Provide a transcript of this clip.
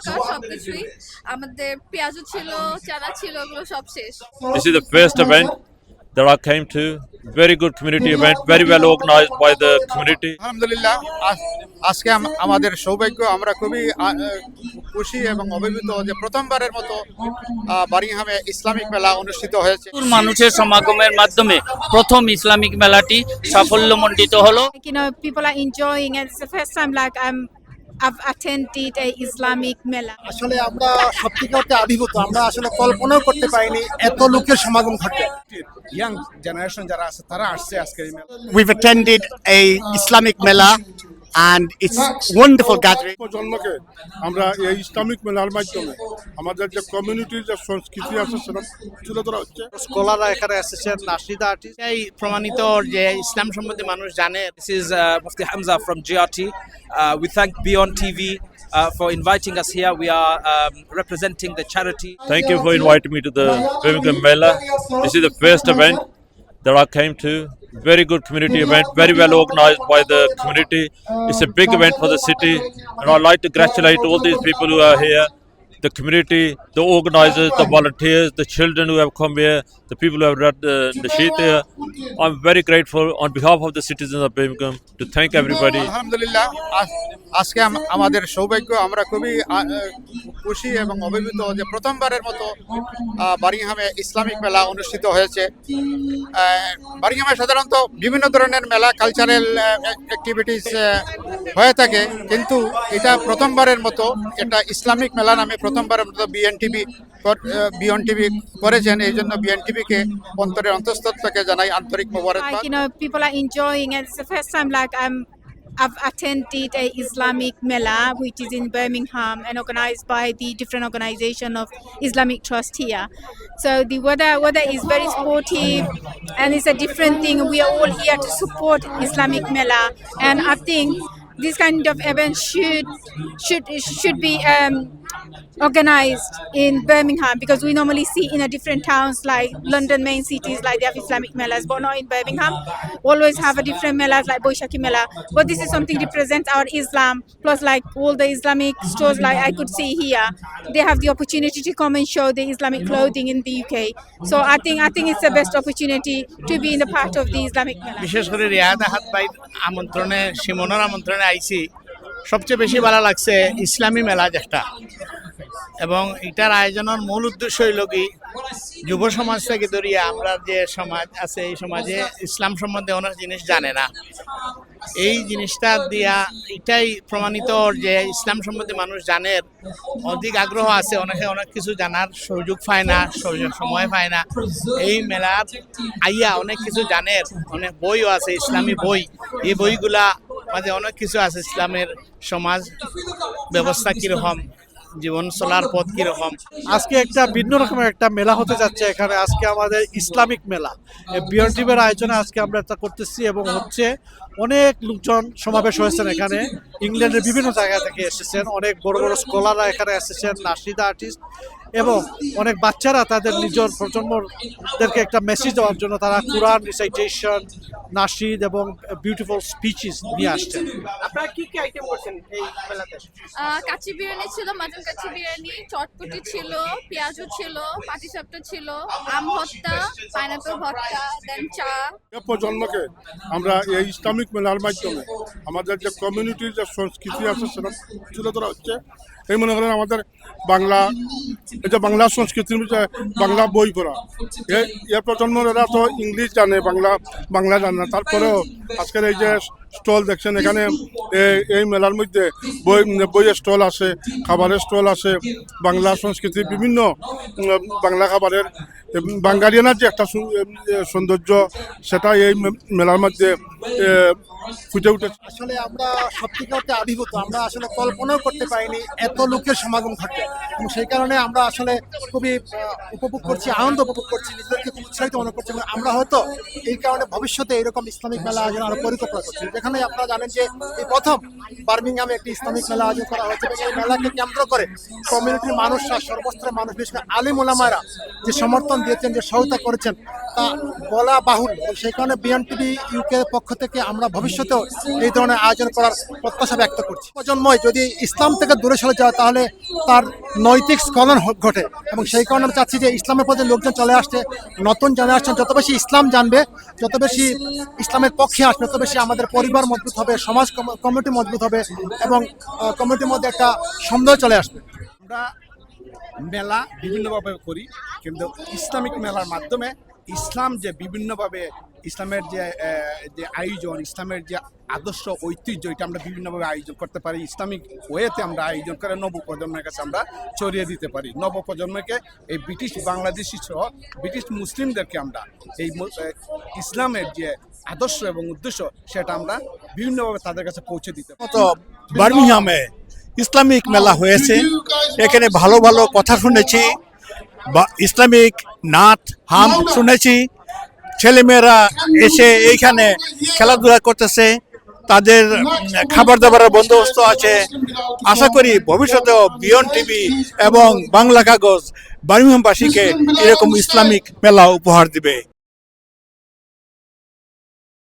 প্রকার সবকিছুই আমাদের পেঁয়াজও ছিল চানা ছিল ওগুলো সব শেষ This is the first event that I came to. Very good community event, very well organized by the community. আলহামদুলিল্লাহ আজ- আজকে আম- আমাদের সৌভাগ্য আমরা খুবই আ, খুশি এবং অভিভূত যে প্রথমবারের মতো আ, বারিংহামে ইসলামিক মেলা অনুষ্ঠিত হয়েছে প্রচুর মানুষের সমাগমের মাধ্যমে প্রথম ইসলামিক মেলাটি সাফল্যমণ্ডিত হলো Like, you know, people are enjoying it. It's the first time like I'm I've attended a Islamic Mela. আসলে আমরা সত্যিকার অর্থে আবির্ভূত আমরা আসলে কল্পনাও করতে পারিনি এত লোকের সমাগম ঘটবে ইয়াং জেনারেশন যারা আছে তারা আসছে আজকের এই মেলা We've attended a Islamic Mela and it's wonderful gathering. প্রজন্মকে আমরা এই ইসলামিক মেলার মাধ্যমে আমাদের যে কমিউনিটির যে সংস্কৃতি আছে সেটা তুলে ধরা হচ্ছে স্কলাররা এখানে এসেছেন নাসিদা আর্টিস্ট এই প্রমাণিত যে ইসলাম সম্বন্ধে মানুষ জানে This is uh, Mufti Hamza from GRT. Uh, we thank Beyond TV uh, for inviting us here. We are um, representing the charity. Thank you for inviting me to the Birmingham Mela. This is the first event that I came to. Very good community event, very well organized by the community. It's a big event for the city, and I'd like to congratulate all these people who are here. The community, the organizers, the volunteers, the children who have come here, the people who have read the, the sheet here. I'm very grateful on behalf of the citizens of Birmingham to thank everybody. আলহামদুলিল্লাহ আজকে আমাদের সৌভাগ্য আমরা খুবই খুশি এবং অভিভূত যে প্রথমবারের মতো বারিংহামে ইসলামিক মেলা অনুষ্ঠিত হয়েছে বারিংহামে সাধারণত বিভিন্ন ধরনের মেলা কালচারাল অ্যাক্টিভিটিস হয়ে থাকে কিন্তু এটা প্রথমবারের মতো এটা ইসলামিক মেলা নামে প্রথমবারের মতো বিএনটিভি বিএন টিভি করেছেন এই জন্য বিএনটিভিকে অন্তরের অন্তঃস্থল থেকে জানাই আন্তরিক মোবারকবাদ Like, you know, people are enjoying it. It's the first time like I'm I've attended a Islamic Mela, which is in Birmingham and organized by the different organization of Islamic Trust here. So the weather weather is very sportive and it's a different thing. We are all here to support Islamic Mela and I think this kind of event should should should be um, organized in Birmingham because we normally see in a different towns like London main cities like they have Islamic melas but not in Birmingham always have a different melas like Boishaki Mela but this is something represents our Islam plus like all the Islamic stores like I could see here they have the opportunity to come and show the Islamic clothing in the UK so I think I think it's the best opportunity to be in the part of the Islamic Mela সবচেয়ে বেশি ভালো লাগছে ইসলামী মেলা যেটা এবং এটার আয়োজনের মূল উদ্দেশ্য হইল কি, যুব সমাজ থেকে ধরিয়া আমরা যে সমাজ আছে, এই সমাজে ইসলাম সম্বন্ধে অনেক জিনিস জানে না। এই জিনিসটা দিয়া এটাই প্রমাণিত যে ইসলাম সম্বন্ধে মানুষ জানে, অধিক আগ্রহ আছে, অনেকে অনেক কিছু জানার সুযোগ পায় না সময় পায় না। এই মেলার আইয়া অনেক কিছু জানে, অনেক বইও আছে, ইসলামী বই। এই বইগুলা মাঝে অনেক কিছু আছে, ইসলামের সমাজ ব্যবস্থা কীরকম জীবন চলার পথ কীরকম? আজকে একটা ভিন্ন রকমের একটা মেলা হতে যাচ্ছে এখানে। আজকে আমাদের ইসলামিক মেলা। বিয়ন আয়োজনে আজকে আমরা এটা করতেছি এবং হচ্ছে অনেক লোকজন সমাবেশ হয়েছেন এখানে। ইংল্যান্ডের বিভিন্ন জায়গা থেকে এসেছেন। অনেক বড় বড় স্কলাররা এখানে এসেছেন। নাসিদা আর্টিস্ট এবং অনেক বাচ্চারা তাদের নিজের প্রজন্মদেরকে একটা মেসেজ দেওয়ার জন্য তারা কোরআন রিসাইটেশন নাসিদ এবং বিউটিফুল স্পিচেস নিয়ে আসছেন আপনারা কি কি আইটেম করছেন এই মেলাতে? কাচ্চি বিরিয়ানি ছিল মাটন কাচ্চি বিরিয়ানি চটপটি ছিল পেঁয়াজু ছিল পাটিসাপটা ছিল আম ভর্তা পাইনাপেল ভর্তা দেন চা। প্রজন্মকে আমরা এই ইসলামিক মেলার মাধ্যমে আমাদের যে কমিউনিটির যে সংস্কৃতি আছে সেটা তুলে ধরা হচ্ছে। এই মনে করেন আমাদের বাংলা যে বাংলা সংস্কৃতির বাংলা বই পড়া। এর প্রজন্মরা তো ইংলিশ জানে, বাংলা বাংলা জানে না। তারপরেও আজকের এই যে স্টল দেখছেন, এখানে এই মেলার মধ্যে বই, বইয়ের স্টল আছে খাবারের স্টল আছে বাংলা সংস্কৃতির বিভিন্ন বাংলা খাবারের বাঙালিয়ানার যে একটা সৌন্দর্য সেটা এই মেলার মধ্যে ফুটে উঠেছে। আসলে আমরা সত্যিকার অর্থে আবির্ভূত আমরা আসলে কল্পনাও করতে পারিনি এত লোকের সমাগম ঘটবে এবং সেই কারণে আমরা আসলে খুবই উপভোগ করছি, আনন্দ উপভোগ করছি, নিজেদেরকে খুব উৎসাহিত মনে করছি। এবং আমরা হয়তো এই কারণে ভবিষ্যতে এরকম ইসলামিক মেলা আয়োজন আরও পরিকল্পনা করছি। যেখানে আপনারা জানেন যে এই প্রথম বার্মিংহামে একটি ইসলামিক মেলা আয়োজন করা হয়েছে। এবং এই মেলাকে কেন্দ্র করে কমিউনিটির মানুষরা, সর্বস্তরের মানুষ, বিশেষ করে আলিম ওলামারা যে সমর্থন দিয়েছেন, যে সহায়তা করেছেন তা বলা বাহুল সেই কারণে ইউকে পক্ষ থেকে আমরা ভবিষ্যতেও এই ধরনের আয়োজন করার প্রত্যাশা ব্যক্ত করছি। প্রজন্ময় যদি ইসলাম থেকে দূরে সরে যায়, তাহলে তার নৈতিক স্খলন ঘটে। এবং সেই কারণে আমি চাচ্ছি যে ইসলামের প্রতি লোকজন চলে আসছে, নতুন জেনারেশন যত বেশি ইসলাম জানবে, যত বেশি ইসলামের পক্ষে আসবে, তত বেশি আমাদের পরিবার মজবুত হবে, সমাজ কমিটি মজবুত হবে এবং কমিটির মধ্যে একটা সন্দেহ চলে আসবে। আমরা মেলা বিভিন্নভাবে করি, কিন্তু ইসলামিক মেলার মাধ্যমে ইসলাম যে বিভিন্নভাবে ইসলামের যে যে আয়োজন, ইসলামের যে আদর্শ ঐতিহ্য, এটা আমরা বিভিন্নভাবে আয়োজন করতে পারি। ইসলামিক ওয়েতে আমরা আয়োজন করে নব প্রজন্মের কাছে আমরা ছড়িয়ে দিতে পারি। নব প্রজন্মকে এই ব্রিটিশ বাংলাদেশি সহ ব্রিটিশ মুসলিমদেরকে আমরা এই ইসলামের যে আদর্শ এবং উদ্দেশ্য, সেটা আমরা বিভিন্নভাবে তাদের কাছে পৌঁছে দিতে পারি। ইসলামিক মেলা হয়েছে। এখানে ভালো ভালো কথা শুনেছি। বা ইসলামিক নাচ হাম শুনেছি। ছেলেমেয়েরা এসে এইখানে খেলাধুলা করতেছে। তাদের খাবার দাবারের বন্দোবস্ত আছে। আশা করি ভবিষ্যতেও বিয়ন টিভি এবং বাংলা কাগজ বার্মিহামবাসীকে এরকম ইসলামিক মেলা উপহার দিবে।